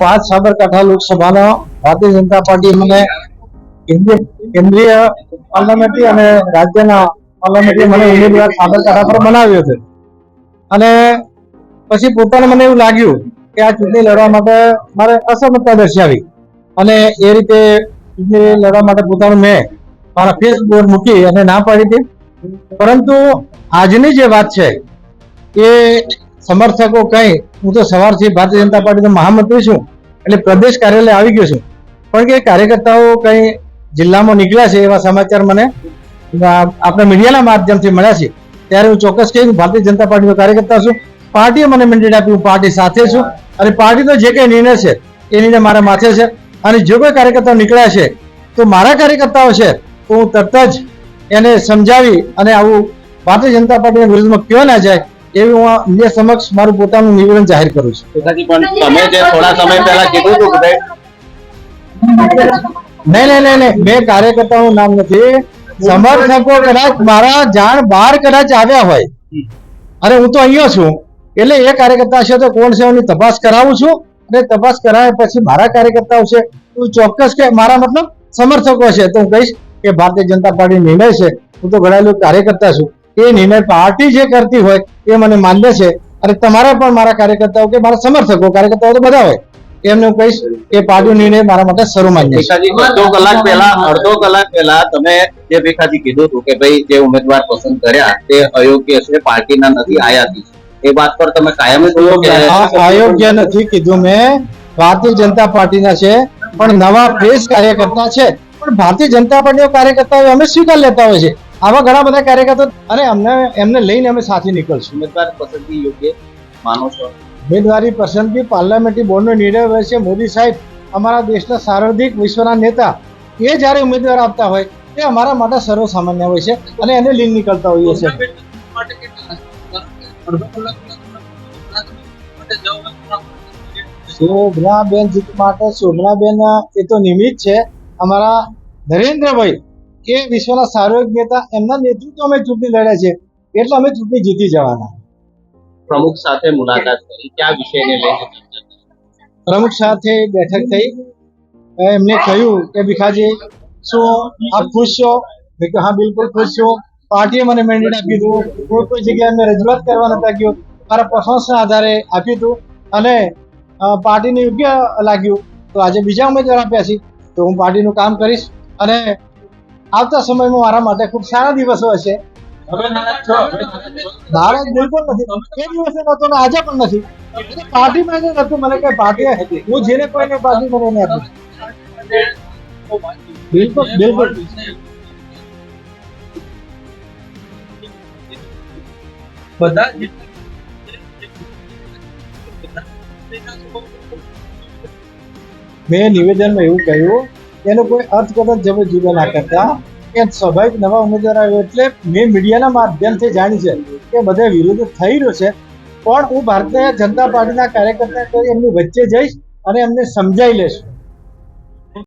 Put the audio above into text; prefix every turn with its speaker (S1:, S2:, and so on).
S1: પાંચ સાબરકાંઠા લોકસભાનો ભારતીય જનતા પાર્ટી મને કેન્દ્રીય પાર્લામેન્ટરી અને રાજ્યના પાર્લામેન્ટરી મને ઉમેદવાર સાબરકાંઠા પર બનાવ્યો છે. અને પછી પોતાને મને એવું લાગ્યું કે આ ચૂંટણી લડવા માટે મારે અસમતતા દર્શાવી અને એ રીતે ચૂંટણી લડવા માટે પોતાનું મેં મારા ફેસબુક મૂકી અને ના પાડી હતી. પરંતુ આજની જે વાત છે એ સમર્થકો કઈ, હું તો સવારથી ભારતીય જનતા પાર્ટીનો મહામંત્રી છું, એટલે પ્રદેશ કાર્યાલય આવી ગયો છું. પણ કે કાર્યકર્તાઓ કઈ જિલ્લામાં નીકળ્યા છે એવા સમાચાર મને આપણા મીડિયાના માધ્યમથી મળ્યા છે. ત્યારે હું ચોક્કસ કહીશ ભારતીય જનતા પાર્ટીનો કાર્યકર્તા છું. પાર્ટીએ મને મેન્ડેટ આપ્યું પાર્ટી સાથે છું. અને પાર્ટીનો જે કંઈ નિર્ણય છે, એ નિર્ણય મારા માથે છે. અને જો કોઈ કાર્યકર્તાઓ નીકળ્યા છે, તો મારા કાર્યકર્તાઓ છે, તો હું તરત જ એને સમજાવી અને આવું ભારતીય જનતા પાર્ટીના વિરુદ્ધમાં કયો ના જાય એવી હું મીડિયા સમક્ષ મારું પોતાનું નિવેદન જાહેર કરું છું.
S2: તમે જે થોડા સમય પહેલા કીધું હતું કે
S1: નહીં નહીં નહીં નહીં મેં કાર્યકર્તાનું નામ નથી. સમર્થકો કદાચ મારા જાણ બહાર કદાચ આવ્યા હોય. અને હું તો અહીંયા છું. એટલે એ કાર્યકર્તા છે તો કોણ છે એની તપાસ કરાવું છું? અને તપાસ કરાવ્યા પછી મારા કાર્યકર્તાઓ છે હું ચોક્કસ કે મારા મતલબ સમર્થકો છે. તો હું કહીશ કે ભારતીય જનતા પાર્ટી નિર્ણય છે. હું તો ઘણા લોકો કાર્યકર્તા છું. એ નિર્ણય પાર્ટી જે કરતી હોય એ મને માન્ય છે. અને તમારા પણ મારા કાર્યકર્તાઓ કે મારા સમર્થકો કાર્યકર્તાઓ તો બધા હોય. એમને હું કહીશ એ પાડ્યો નિર્ણય મારા માટે શરૂ
S2: ભીખાજી અડધો કલાક પહેલા અડધો કલાક પહેલા તમે જે ભીખાજી કીધું હતું કે ભાઈ જે ઉમેદવાર પસંદ કર્યા તે અયોગ્ય છે પાર્ટીના નથી આયાતી એ વાત પર તમે કાયમી કહો કે
S1: અયોગ્ય નથી કીધું મેં. ભારતીય જનતા પાર્ટીના છે પણ નવા ફ્રેશ કાર્યકર્તા છે. પણ ભારતીય જનતા પાર્ટીના કાર્યકર્તાઓ અમે સ્વીકાર લેતા હોય છે. આવા ઘણા બધા કાર્યકર્તાઓ અને અમને એમને લઈને અમે સાથે નીકળશું.
S2: ઉમેદવાર પસંદગી યોગ્ય માનો છો?
S1: ઉમેદવારી પસંદગી પાર્લામેન્ટરી બોર્ડનો નિર્ણય હોય છે. મોદી સાહેબ અમારા દેશના સાર્વધિક વિશ્વના નેતા એ જ્યારે ઉમેદવાર આપતા હોય તે અમારા માટે સર્વસામાન્ય હોય છે અને એને લીન નીકળતા હોઈએ છે શોભનાબેન જીત માટે શોભનાબેન એ તો નિમિત્ત છે. અમારા નરેન્દ્રભાઈ એ વિશ્વના સાર્વજનિક નેતા એમના નેતૃત્વ અમે ચૂંટણી લડ્યા છે એટલે અમે ચૂંટણી જીતી જવાના.
S2: પ્રમુખ સાથે મુલાકાત કરી. કયા વિષયને લઈને
S1: પ્રમુખ સાથે બેઠક થઈ. એમને કહ્યું કે ભીખાજી શું આપ ખુશ છો? મેં હા બિલકુલ ખુશ છું. પાર્ટીએ મને મેન્ડેટ આપ્યું હતું કોઈ કોઈ જગ્યાએ મેં રજૂઆત કરવા નતા ગયો. મારા પરફોર્મન્સના આધારે આપ્યું હતું અને પાર્ટીને યોગ્ય લાગ્યું. તો આજે બીજા ઉમેદવાર આપ્યા છે. તો હું પાર્ટીનું કામ કરીશ અને આવતા સમયમાં મારા માટે ખૂબ સારા દિવસો હશે. નારાજ બિલકુલ નથી. એ દિવસે નહોતો ને આજે પણ નથી. પાર્ટી જે નતું મને કઈ પાર્ટી હું જેને કોઈને પાર્ટી મને એને આપી બિલકુલ બિલકુલ.
S3: બધા
S1: મેં નિવેદનમાં એવું કહ્યું એનો કોઈ અર્થઘટન જમે જુદા ના કરતા. કે સ્વાભાવિક નવા ઉમેદવાર આવ્યો એટલે મેં મીડિયાના માધ્યમથી જાણી છે કે બધે વિરોધ થઈ રહ્યો છે. પણ હું ભારતીય જનતા પાર્ટીના કાર્યકર્તા કરી એમની વચ્ચે જઈશ અને એમને સમજાવી લઈશ.